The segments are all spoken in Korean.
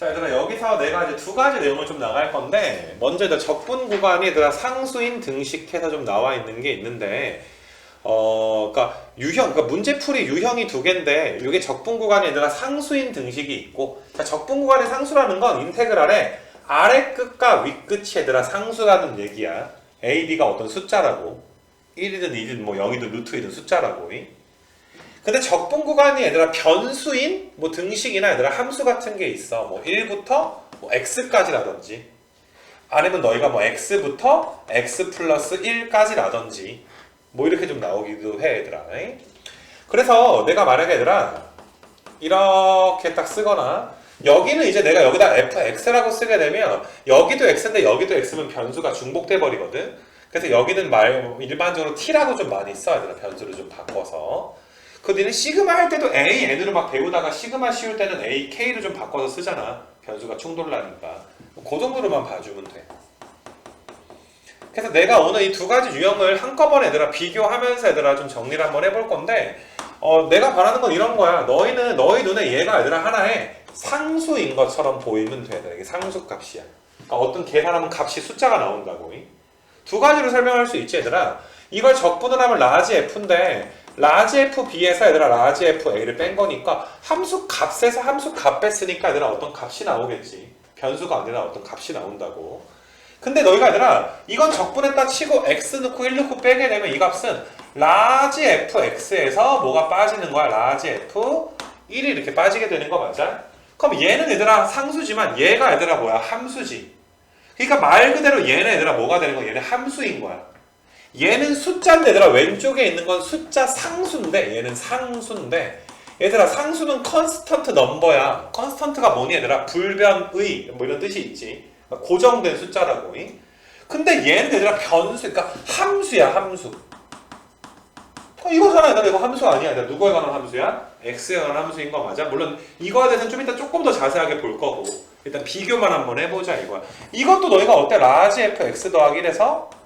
자 얘들아 여기서 내가 이제 두 가지 내용을 좀 나갈 건데 먼저 이제 적분 구간이 얘들아 상수인 등식해서 좀 나와 있는 게 있는데 어 그러니까 유형 그러니까 문제풀이 유형이 두 개인데 이게 적분 구간이 얘들아 상수인 등식이 있고 자 적분 구간의 상수라는 건 인테그랄의 아래 끝과 윗 끝이 얘들아 상수라는 얘기야 a, b가 어떤 숫자라고 1이든 2든 뭐 0이든 루트이든 숫자라고 이. 근데 적분 구간이 얘들아 변수인 뭐 등식이나 얘들아 함수 같은 게 있어. 뭐 1부터 뭐 x까지라든지 아니면 너희가 뭐 x부터 x 플러스 1까지라든지 뭐 이렇게 좀 나오기도 해 얘들아. 그래서 내가 만약에 얘들아 이렇게 딱 쓰거나 여기는 이제 내가 여기다 fx라고 쓰게 되면 여기도 x인데 여기도 x면 변수가 중복돼 버리거든. 그래서 여기는 말 일반적으로 t라고 좀 많이 써 얘들아 변수를 좀 바꿔서. 그 니는 시그마 할 때도 a n으로 막 배우다가 시그마 씌울 때는 a k로 좀 바꿔서 쓰잖아. 변수가 충돌나니까. 그 정도로만 봐주면 돼. 그래서 내가 오늘 이 두 가지 유형을 한꺼번에 얘들아 비교하면서 얘들아 좀 정리를 한번 해볼 건데 어, 내가 바라는 건 이런 거야. 너희는 너희 눈에 얘가 얘들아 하나의 상수인 것처럼 보이면 돼. 이게 상수 값이야. 그러니까 어떤 계산하면 값이 숫자가 나온다고. 두 가지로 설명할 수 있지 얘들아. 이걸 적분을 하면 라지 f인데 라지 f b에서 얘들아 라지 f a를 뺀 거니까 함수 값에서 함수 값 뺐으니까 얘들아 어떤 값이 나오겠지. 변수가 아니라 어떤 값이 나온다고. 근데 너희가 얘들아 이건 적분했다 치고 x 넣고 1 넣고 빼게 되면 이 값은 라지 fx에서 뭐가 빠지는 거야 라지 f 1이 이렇게 빠지게 되는 거 맞아? 그럼 얘는 얘들아 상수지만 얘가 얘들아 뭐야 함수지 그러니까 말 그대로 얘는 얘들아 뭐가 되는 거야 얘는 함수인 거야 얘는 숫자인데 얘들아 왼쪽에 있는 건 숫자 상수인데 얘는 상수인데 얘들아 상수는 컨스턴트 넘버야 컨스턴트가 뭐니 얘들아 불변의 뭐 이런 뜻이 있지 고정된 숫자라고. 이? 근데 얘는 얘들아 변수, 그러니까 함수야 함수. 어, 이거잖아, 얘들아 이거 함수 아니야. 얘들아 누구에 관한 함수야? x에 관한 함수인 거 맞아? 물론 이거에 대해서는 좀 이따 조금 더 자세하게 볼 거고 일단 비교만 한번 해보자 이거야. 이것도 너희가 어때? 라지 fx 더하기 1에서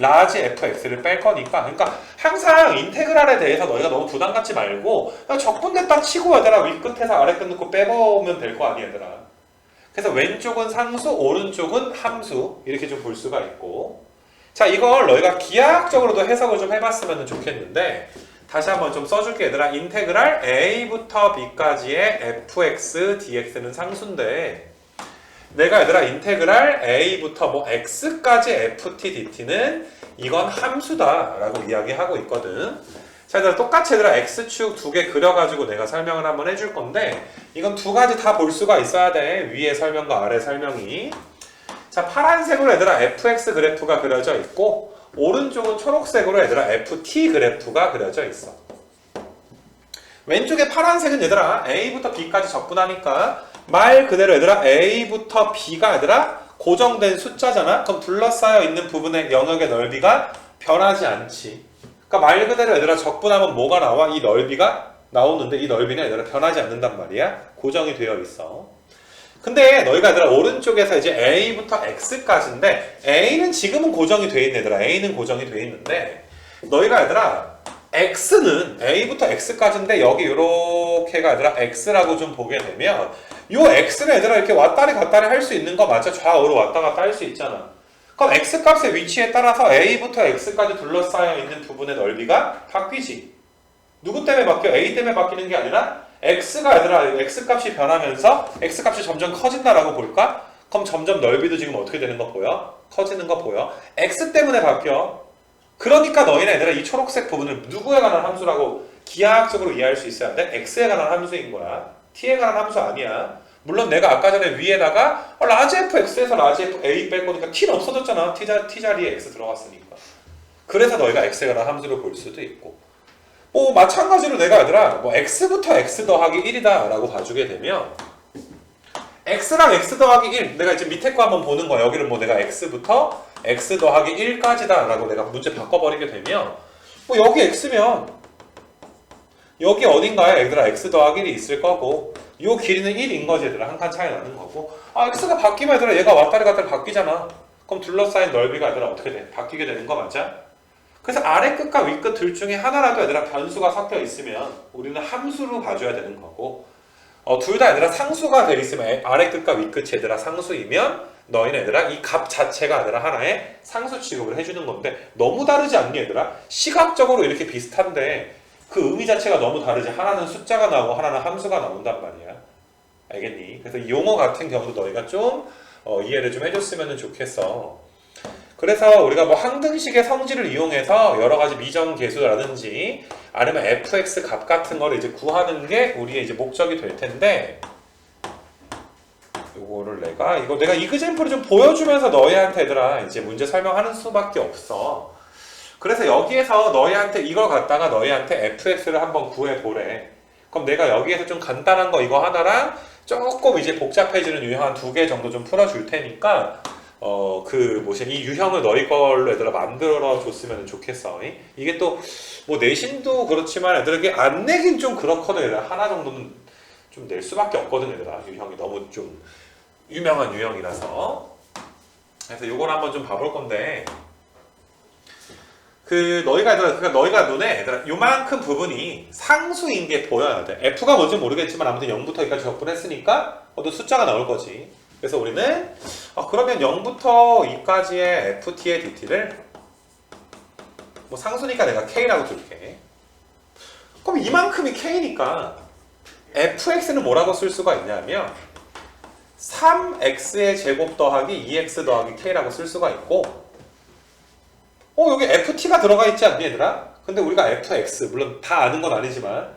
라지 fx를 뺄 거니까. 그러니까 항상 인테그랄에 대해서 너희가 너무 부담 갖지 말고 적분됐다 치고 얘들아 윗끝에서 아래끝 넣고 빼보면 될 거 아니야 얘들아. 그래서 왼쪽은 상수, 오른쪽은 함수. 이렇게 좀 볼 수가 있고. 자 이걸 너희가 기하학적으로도 해석을 좀 해봤으면 좋겠는데 다시 한번 좀 써줄게 얘들아. 인테그랄 a부터 b까지의 fx, dx는 상수인데 내가 얘들아 인테그랄 a부터 뭐 x까지 ft, dt는 이건 함수다 라고 이야기하고 있거든 자, 얘들아 똑같이 얘들아 x축 두 개 그려가지고 내가 설명을 한번 해줄 건데 이건 두 가지 다 볼 수가 있어야 돼. 위에 설명과 아래 설명이. 자, 파란색으로 얘들아 fx 그래프가 그려져 있고 오른쪽은 초록색으로 얘들아 ft 그래프가 그려져 있어. 왼쪽에 파란색은 얘들아 a부터 b까지 적분하니까 말 그대로 얘들아 a부터 b가 얘들아 고정된 숫자잖아. 그럼 둘러싸여 있는 부분의 영역의 넓이가 변하지 않지. 그러니까 말 그대로 얘들아 적분하면 뭐가 나와? 이 넓이가 나오는데 이 넓이는 얘들아 변하지 않는단 말이야. 고정이 되어 있어. 근데 너희가 얘들아 오른쪽에서 이제 A부터 X까지인데 A는 지금은 고정이 돼 있는 얘들아. A는 고정이 돼 있는데 너희가 얘들아 X는 A부터 X까지인데 여기 요렇게가 얘들아 X라고 좀 보게 되면 요 X는 얘들아 이렇게 왔다리 갔다리 할 수 있는 거 맞아? 좌우로 왔다 갔다 할 수 있잖아. 그럼 x 값의 위치에 따라서 a부터 x까지 둘러싸여 있는 부분의 넓이가 바뀌지. 누구 때문에 바뀌어? a 때문에 바뀌는 게 아니라 x가 얘들아 x 값이 변하면서 x 값이 점점 커진다라고 볼까? 그럼 점점 넓이도 지금 어떻게 되는 거 보여? 커지는 거 보여? x 때문에 바뀌어. 그러니까 너희는 얘들아 이 초록색 부분을 누구에 관한 함수라고 기하학적으로 이해할 수 있어야 돼? x에 관한 함수인 거야. t에 관한 함수 아니야. 물론 내가 아까 전에 위에다가 어, 라지 fx에서 라지 f a 뺄 거니까 t는 없어졌잖아. t, 자, t 자리에 x 들어갔으니까. 그래서 너희가 관한 함수를 볼 수도 있고. 뭐 마찬가지로 내가 얘들아 뭐 x부터 x 더하기 1이다 라고 봐주게 되면 x랑 x 더하기 1 내가 이제 밑에 거 한번 보는 거야. 여기를 뭐 내가 x부터 x 더하기 1까지다 라고 내가 문제 바꿔버리게 되면 뭐 여기 x면 여기 어딘가에 얘들아 x 더하기 1이 있을 거고 요 길이는 1인 거지 얘들아 한 칸 차이 나는 거고 아 x가 바뀌면 얘들아 얘가 왔다리 갔다리 바뀌잖아 그럼 둘러싸인 넓이가 얘들아 어떻게 돼? 바뀌게 되는 거 맞아? 그래서 아래 끝과 윗끝 둘 중에 하나라도 얘들아 변수가 섞여 있으면 우리는 함수로 봐줘야 되는 거고 어, 둘 다 얘들아 상수가 돼 있으면 애- 아래 끝과 위 끝이 얘들아 상수이면 너희는 얘들아 이 값 자체가 얘들아 하나의 상수 취급을 해주는 건데 너무 다르지 않니 얘들아? 시각적으로 이렇게 비슷한데 그 의미 자체가 너무 다르지 하나는 숫자가 나오고 하나는 함수가 나온단 말이야 알겠니? 그래서 이 용어 같은 경우도 너희가 좀 어, 이해를 좀 해줬으면 좋겠어 그래서 우리가 뭐 항등식의 성질을 이용해서 여러 가지 미정 계수라든지 아니면 fx 값 같은 거를 이제 구하는 게 우리의 이제 목적이 될 텐데 요거를 내가 이거 내가 이그젠플을 좀 보여주면서 너희한테 얘들아 이제 문제 설명하는 수밖에 없어. 그래서 여기에서 너희한테 이걸 갖다가 너희한테 fx를 한번 구해 보래. 그럼 내가 여기에서 좀 간단한 거 이거 하나랑 조금 이제 복잡해지는 유형 한 두 개 정도 좀 풀어줄 테니까 어 그 뭐지 이 유형을 너희 걸로 얘들아 만들어 줬으면 좋겠어. 이? 이게 또 뭐 내신도 그렇지만 애들에게 안 내긴 좀 그렇거든 얘들아 하나 정도는 좀 낼 수밖에 없거든 얘들아 유형이 너무 좀 유명한 유형이라서 그래서 요걸 한번 좀 봐볼 건데 그 너희가 얘들아 그러니까 너희가 눈에 얘들아 요만큼 부분이 상수인 게 보여야 돼. F가 뭔지 모르겠지만 아무튼 0부터 여기까지 적분했으니까 어떤 숫자가 나올 거지. 그래서 우리는 아, 그러면 0부터 2까지의 FT의 DT를 뭐 상수니까 내가 K라고 줄게. 그럼 이만큼이 K니까 fx는 뭐라고 쓸 수가 있냐면 3x의 제곱 더하기 2x 더하기 k라고 쓸 수가 있고 어 여기 ft가 들어가 있지 않니 얘들아? 근데 우리가 fx 물론 다 아는 건 아니지만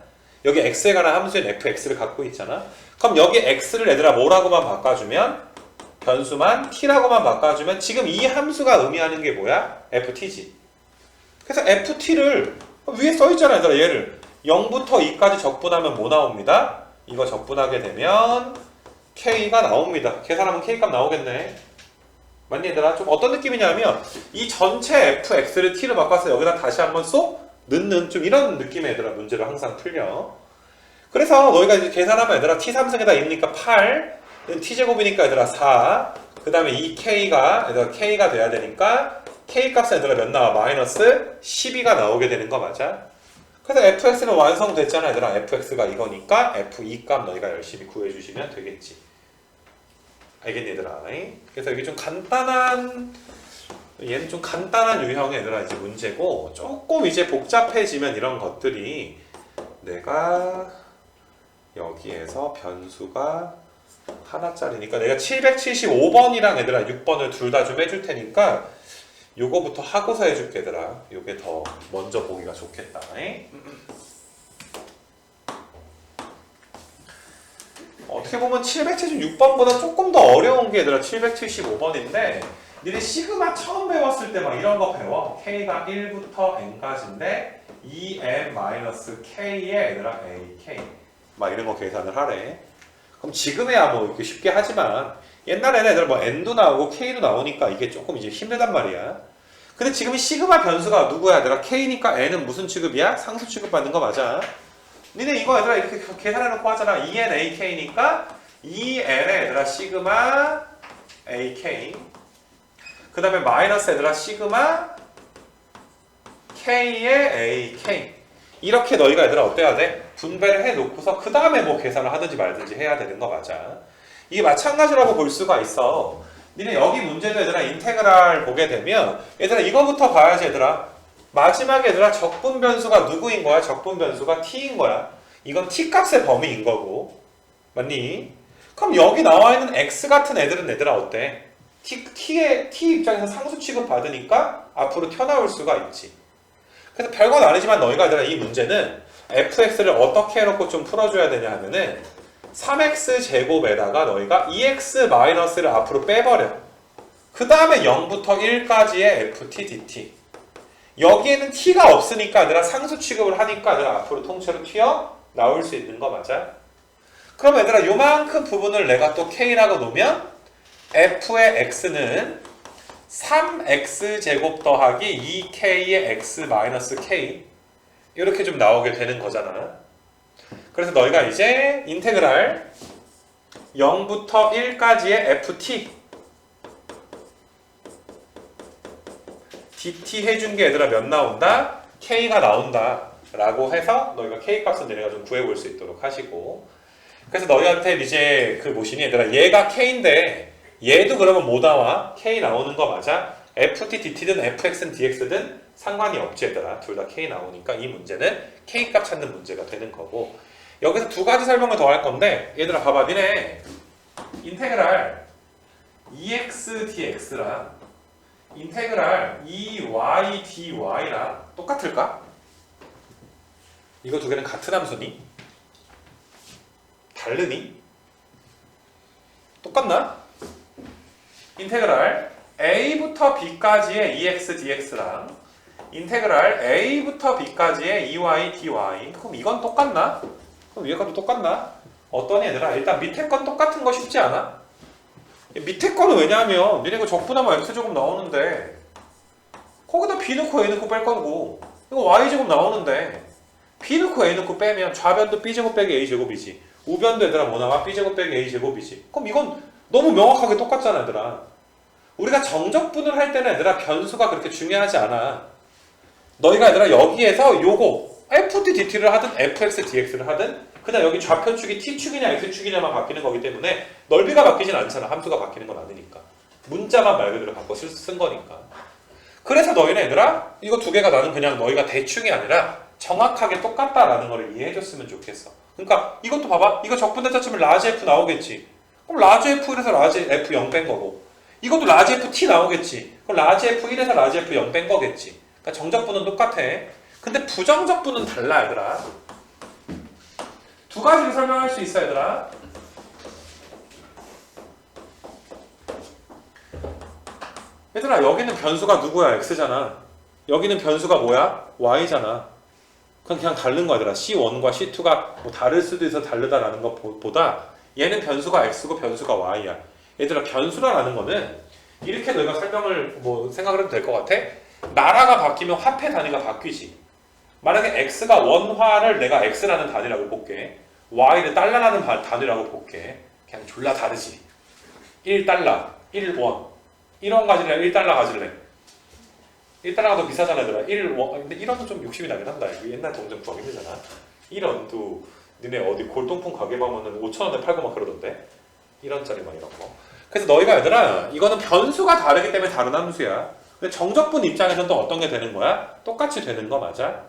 여기 x에 관한 함수인 fx를 갖고 있잖아 그럼 여기 x를 얘들아 뭐라고만 바꿔주면 변수만 t라고만 바꿔주면 지금 이 함수가 의미하는 게 뭐야? ft지 그래서 ft를 위에 써있잖아 얘들아 얘를 0부터 2까지 적분하면 뭐 나옵니다? 이거 적분하게 되면 K가 나옵니다. 계산하면 K값 나오겠네. 맞니 얘들아? 좀 어떤 느낌이냐면 이 전체 fx를 t로 바꿔서 여기다 다시 한번 쏙 넣는 좀 이런 느낌의 얘들아 문제를 항상 풀려. 그래서 너희가 이제 계산하면 얘들아 t 3승에다 2니까 8, t제곱이니까 얘들아 4, 그 다음에 이 k가 얘들아 k가 돼야 되니까 k 값은 얘들아 몇 나와? 마이너스 12가 나오게 되는 거 맞아? 그래서 fx는 완성됐잖아 얘들아 fx가 이거니까 f2 값 너희가 열심히 구해주시면 되겠지 알겠니 얘들아. 그래서 이게 좀 간단한 얘는 좀 간단한 유형의 얘들아 이제 문제고 조금 이제 복잡해지면 이런 것들이 내가 여기에서 변수가 하나짜리니까 내가 775번이랑 얘들아 6번을 둘 다 좀 해줄 테니까 요거부터 하고서 해줄게 얘들아. 요게 더 먼저 보기가 좋겠다 어떻게 보면 776번보다 조금 더 어려운 게 얘들아 775번인데 니네 시그마 처음 배웠을 때 막 이런 거 배워 K가 1부터 N까지인데 2M-K의 얘들아 AK 막 이런 거 계산을 하래 그럼 지금에야 뭐 이렇게 쉽게 하지만 옛날에는 애들 뭐 n도 나오고 k도 나오니까 이게 조금 이제 힘들단 말이야. 근데 지금 이 시그마 변수가 누구야? 얘들아 k니까 n은 무슨 취급이야? 상수 취급받는 거 맞아. 니네 이거 얘들아 이렇게 계산해놓고 하잖아. 2n ak니까 2n의 얘들아 시그마 ak 그 다음에 마이너스 얘들아 시그마 k의 ak 이렇게 너희가 얘들아 어때야 돼? 분배를 해놓고서 그 다음에 뭐 계산을 하든지 말든지 해야 되는 거 맞아. 이게 마찬가지라고 볼 수가 있어. 니네 여기 문제도 얘들아 인테그랄 보게 되면 얘들아 이거부터 봐야지 얘들아. 마지막에 얘들아 적분 변수가 누구인 거야? 적분 변수가 t인 거야. 이건 t 값의 범위인 거고. 맞니? 그럼 여기 나와 있는 x 같은 애들은 얘들아 어때? t, t의 t 입장에서 상수 취급 받으니까 앞으로 튀어나올 수가 있지. 그래서 별건 아니지만 너희가 얘들아 이 문제는 fx를 어떻게 해놓고 좀 풀어줘야 되냐 하면은 3x 제곱에다가 너희가 2x 마이너스를 앞으로 빼버려. 그 다음에 0부터 1까지의 ft dt. 여기에는 t가 없으니까 얘들아 상수 취급을 하니까 얘들아 앞으로 통째로 튀어 나올 수 있는 거 맞아? 그럼 얘들아 요만큼 부분을 내가 또 k라고 놓으면 f의 x는 3x 제곱 더하기 2k의 x 마이너스 k 이렇게 좀 나오게 되는 거잖아. 그래서 너희가 이제 인테그랄 0부터 1까지의 ft dt 해준 게 얘들아 몇 나온다? k가 나온다 라고 해서 너희가 k 값은 얘네가 좀 구해볼 수 있도록 하시고 그래서 너희한테 이제 그 뭐시니 얘들아 얘가 K인데 얘도 그러면 뭐 나와? K 나오는 거 맞아? FT, DT든 FX든 DX든 상관이 없지 얘들아 둘 다 K 나오니까 이 문제는 K 값 찾는 문제가 되는 거고 여기서 두 가지 설명을 더 할 건데 얘들아 봐봐 니네 인테그랄 EX, DX랑 인테그랄 EY, DY랑 똑같을까? 이거 두 개는 같은 함수니? 다르니? 똑같나? 인테그랄 a부터 b까지의 ex dx랑 인테그랄 a부터 b까지의 ey dy 그럼 이건 똑같나? 그럼 위에 것도 똑같나? 어떤 얘들아 일단 밑에 건 똑같은 거 쉽지 않아? 밑에 거는 왜냐하면 니네 그 적분하면 x 제곱 나오는데 거기다 b 넣고 a 넣고 뺄 거고 이거 y 제곱 나오는데 b 넣고 a 넣고 빼면 좌변도 b 제곱 빼기 a 제곱이지 우변도 얘들아 뭐 나와? b 제곱 빼기 a 제곱이지 그럼 이건 너무 명확하게 똑같잖아 얘들아 우리가 정적분을 할 때는 얘들아 변수가 그렇게 중요하지 않아 너희가 얘들아 여기에서 요거 FT DT를 하든 FX DX를 하든 그냥 여기 좌편축이 T축이냐 X축이냐만 바뀌는 거기 때문에 넓이가 바뀌진 않잖아. 함수가 바뀌는 건 아니니까. 문자만 말 그대로 바꿔 쓸- 쓴 거니까. 그래서 너희는 얘들아 이거 두 개가 나는 그냥 너희가 대충이 아니라 정확하게 똑같다라는 거를 이해해줬으면 좋겠어. 그러니까 이것도 봐봐. 이거 적분대자 치면 라지 F 나오겠지. 그럼 라지 F1에서 라지 F0 뺀 거고. 이것도 라지 FT 나오겠지. 그럼 라지 F1에서 라지 F0 뺀 거겠지. 그러니까 정적분은 똑같아. 근데 부정적분은 달라 얘들아 두 가지로 설명할 수 있어 얘들아. 얘들아 여기는 변수가 누구야? X잖아. 여기는 변수가 뭐야? Y잖아. 그냥 그냥 다른 거야 얘들아. C1과 c2가 뭐 다를 수도 있어 다르다라는 것보다 얘는 변수가 x고 변수가 y야. 얘들아 변수라는 거는 이렇게 너희가 설명을 뭐 생각을 해도 될 것 같아? 나라가 바뀌면 화폐 단위가 바뀌지. 만약에 x가 원화를 내가 x라는 단위라고 볼게 y를 달러라는 바- 단위라고 볼게. 그냥 졸라 다르지. 1달러 1원 1원 가질래 1달러 가질래? 1달러가 더 비싸잖아 얘들아. 1원 근데 1원은 좀 욕심이 나긴 한다. 옛날 동전 구하기 힘들잖아. 1원도 니네 어디 골동품 가게 가면은 5천원에 팔고 막 그러던데? 1원짜리 막 이런 거. 그래서 너희가 얘들아 이거는 변수가 다르기 때문에 다른 함수야. 근데 정적분 입장에서는 또 어떤 게 되는 거야? 똑같이 되는 거 맞아?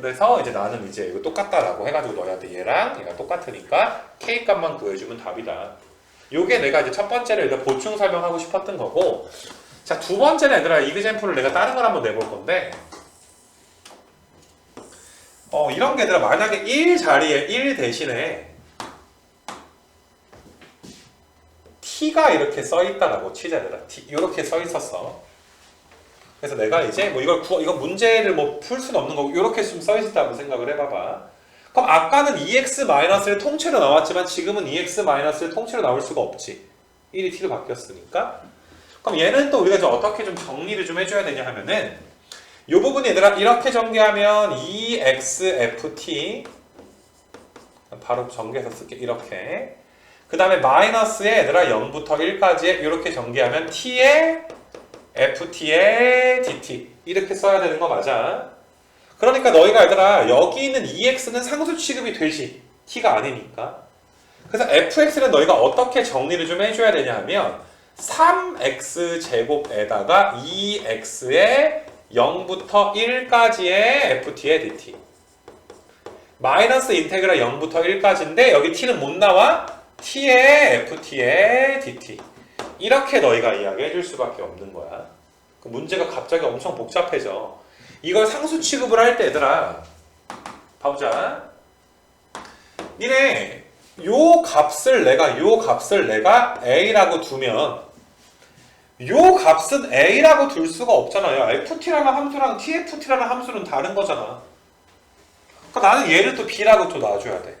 그래서 이제 나는 이제 이거 똑같다라고 해가지고 너희한테 얘랑 얘가 똑같으니까 k 값만 구해주면 답이다. 요게 내가 이제 첫 번째로 일단 보충 설명하고 싶었던 거고 자 두 번째는 얘들아 이그젠플을 내가 다른 걸 한번 내볼 건데 어 이런 게 얘들아 만약에 1 자리에 1 대신에 t가 이렇게 써 있다라고 치자 얘들아 t 이렇게 써 있었어 그래서 내가 이제 뭐 이걸 구, 이거 문제를 뭐 풀 수는 없는 거고 이렇게 좀 써 있었다고 생각을 해봐봐. 그럼 아까는 EX-를 통째로 나왔지만 지금은 EX-를 통째로 나올 수가 없지. 1이 T로 바뀌었으니까. 그럼 얘는 또 우리가 좀 어떻게 좀 정리를 좀 해줘야 되냐 하면은 이 부분이 얘들아 이렇게 전개하면 EXFT 바로 전개해서 쓸게 이렇게 그 다음에 마이너스에 얘들아 0부터 1까지 이렇게 전개하면 T의 FT에 DT 이렇게 써야 되는 거 맞아? 그러니까 너희가 얘들아. 여기 있는 EX는 상수 취급이 되지. T가 아니니까. 그래서 FX는 너희가 어떻게 정리를 좀 해줘야 되냐 하면 3X 제곱에다가 2X에 0부터 1까지의 FT의 DT 마이너스 인테그랄 0부터 1까지인데 여기 T는 못 나와. T의 FT의 DT 이렇게 너희가 이야기해 줄 수밖에 없는 거야. 그 문제가 갑자기 엄청 복잡해져. 이걸 상수 취급을 할 때 얘들아 봐보자. 니네 요 값을 내가 요 값을 내가 a라고 두면 요 값은 a라고 둘 수가 없잖아요. ft라는 함수랑 tft라는 함수는 다른 거잖아. 그러니까 나는 얘를 또 b라고 또 놔줘야 돼.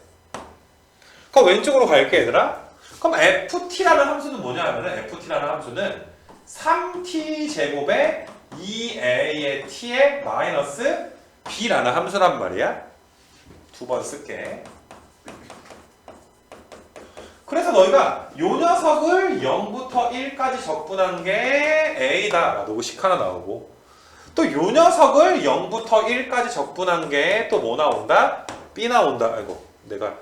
그럼 왼쪽으로 갈게 얘들아. 그럼 ft라는 함수는 뭐냐면은 ft라는 함수는 3t 제곱에 2a의 t의 마이너스 b라는 함수란 말이야. 두 번 쓸게. 그래서 너희가 요 녀석을 0부터 1까지 적분한 게 a다. 라고 식 하나 나오고 또 요 녀석을 0부터 1까지 적분한 게 또 뭐 나온다? b 나온다. 아이고 내가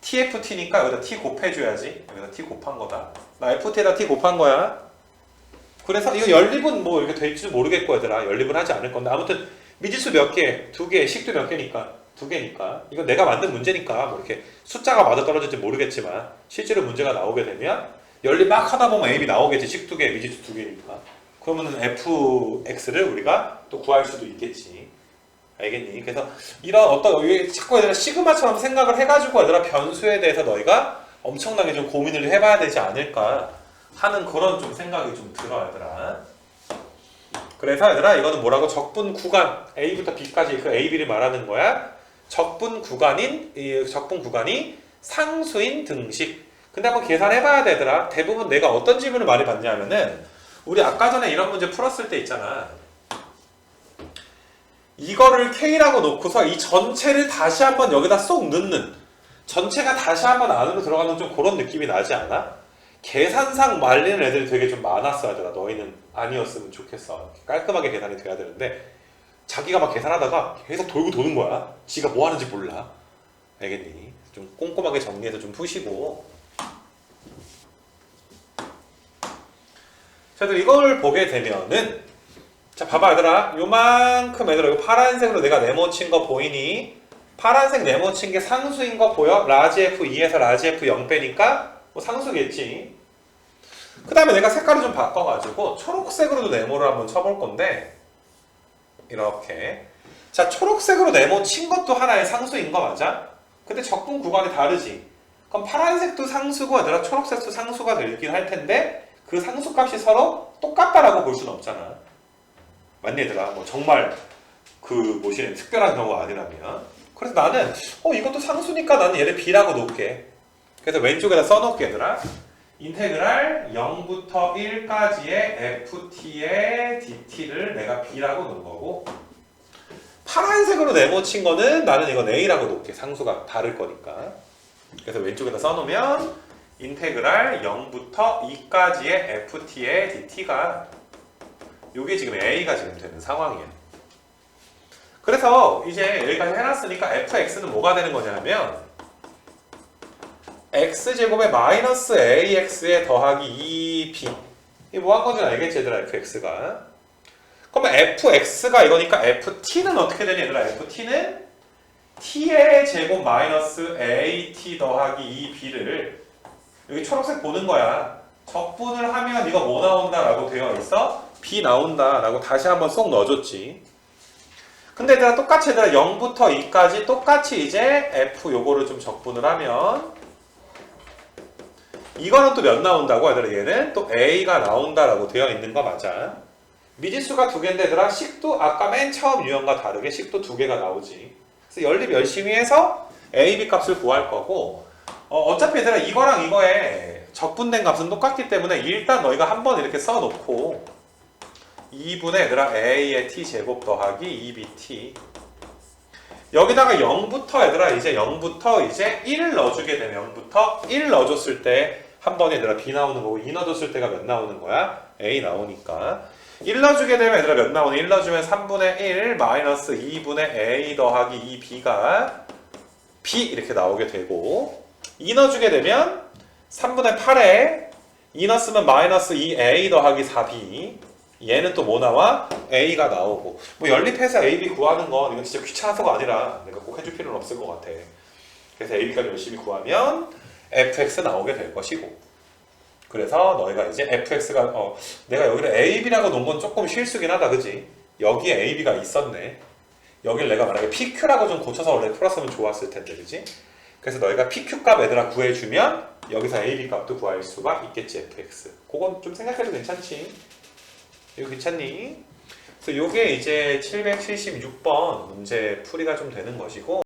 TFT니까 여기다 T 곱해줘야지. 여기다 T 곱한 거다. 나 FT에다 T 곱한 거야. 그래서 이거 연립은 뭐 이렇게 될지도 모르겠고 얘들아. 연립은 하지 않을 건데 아무튼 미지수 몇 개, 두 개, 식도 몇 개니까 두 개니까 이건 내가 만든 문제니까 뭐 이렇게 숫자가 맞아 떨어질지 모르겠지만 실제로 문제가 나오게 되면 연립 막 하다 보면 B 나오겠지. 식두 개, 미지수 두 개니까. 그러면은 fx를 우리가 또 구할 수도 있겠지. 알겠니? 그래서 이런 어떤 여기 자꾸 얘들아 시그마처럼 생각을 해가지고 얘들아 변수에 대해서 너희가 엄청나게 좀 고민을 해봐야 되지 않을까 하는 그런 좀 생각이 좀 들어 얘들아. 그래서 얘들아 이거는 뭐라고 적분 구간 A부터 B까지 그 A, B를 말하는 거야. 적분 구간인 이 적분 구간이 상수인 등식. 근데 한번 계산해봐야 되더라. 대부분 내가 어떤 질문을 많이 받냐면은 우리 아까 전에 이런 문제 풀었을 때 있잖아. 이거를 K라고 놓고서 이 전체를 다시 한번 여기다 쏙 넣는 전체가 다시 한번 안으로 들어가는 좀 그런 느낌이 나지 않아? 계산상 말리는 애들이 되게 좀 많았어야 되나? 너희는 아니었으면 좋겠어. 깔끔하게 계산이 돼야 되는데 자기가 막 계산하다가 계속 돌고 도는 거야. 지가 뭐 하는지 몰라. 알겠니? 좀 꼼꼼하게 정리해서 좀 푸시고. 자, 그래서 이걸 보게 되면은 자, 봐봐 얘들아. 요만큼 얘들아 이거 파란색으로 내가 네모친 거 보이니? 파란색 네모친 게 상수인 거 보여? 라지 F 2에서 라지 F 0 빼니까 뭐 상수겠지. 그 다음에 내가 색깔을 좀 바꿔가지고 초록색으로도 네모를 한번 쳐볼 건데 이렇게 자 초록색으로 네모 친 것도 하나의 상수인 거 맞아? 근데 적분 구간이 다르지. 그럼 파란색도 상수고 얘들아 초록색도 상수가 되긴 할 텐데 그 상수값이 서로 똑같다라고 볼 수는 없잖아. 맞니 얘들아? 뭐 정말 그 뭐시 특별한 경우가 아니라면. 그래서 나는 어 이것도 상수니까 나는 얘를 b라고 놓을게. 그래서 왼쪽에다 써놓을게 얘들아. 인테그랄 0부터 1까지의 ft의 dt를 내가 b라고 놓은 거고 파란색으로 네모친 거는 나는 이건 a라고 놓을게. 상수가 다를 거니까. 그래서 왼쪽에다 써놓으면 인테그랄 0부터 2까지의 ft의 dt가 요게 지금 a가 지금 되는 상황이에요. 그래서 이제 여기까지 해놨으니까 fx는 뭐가 되는 거냐면 x제곱에 마이너스 ax에 더하기 2b 이게 뭐 한 건지 알겠지 얘들아? Fx가. 그러면 fx가 이거니까 ft는 어떻게 되니 얘들아? Ft는 t의 제곱 마이너스 at 더하기 2b를 여기 초록색 보는 거야. 적분을 하면 이거 뭐 나온다라고 되어 있어? B 나온다 라고 다시 한번 쏙 넣어줬지. 근데 얘들아 똑같이 얘들아 0부터 2까지 똑같이 이제 f 요거를 좀 적분을 하면 이거는 또 몇 나온다고 얘들아? 얘는 또 a가 나온다라고 되어 있는 거 맞아? 미지수가 두 개인데 얘들아 식도 아까 맨 처음 유형과 다르게 식도 두 개가 나오지. 그래서 연립 열심히 해서 a, b 값을 구할 거고 어, 차피 얘들아 이거랑 이거에 적분된 값은 똑같기 때문에 일단 너희가 한번 이렇게 써놓고 2분의 얘들아 a의 t 제곱 더하기 2bt 여기다가 0부터 얘들아 이제 0부터 이제 1을 넣어주게 되면 0부터 1 넣어줬을 때 한 번에 얘들아 b 나오는 거고 2 넣어줬을 때가 몇 나오는 거야? a 나오니까 1 넣어주게 되면 얘들아 몇 나오니? 1 넣어주면 3분의 1 마이너스 2분의 a 더하기 2b가 b 이렇게 나오게 되고 2 넣어주게 되면 3분의 8에 2 넣었으면 마이너스 2a 더하기 4b 얘는 또 뭐 나와? a가 나오고 뭐 연립해서 a, b 구하는 건 이건 진짜 귀찮아서가 아니라 내가 꼭 해줄 필요는 없을 것 같아 그래서 a, b까지 열심히 구하면 fx 나오게 될 것이고 그래서 너희가 이제 fx가 어 내가 여기를 a, b라고 놓은 건 조금 실수긴 하다 그지? 여기에 a, b가 있었네 여기를 내가 만약에 pq라고 좀 고쳐서 원래 풀었으면 좋았을 텐데 그지? 그래서 너희가 pq 값 얘들아 구해주면 여기서 a, b 값도 구할 수가 있겠지 fx 그건 좀 생각해도 괜찮지 이거 괜찮니? 그래서 요게 이제 776번 문제 풀이가 좀 되는 것이고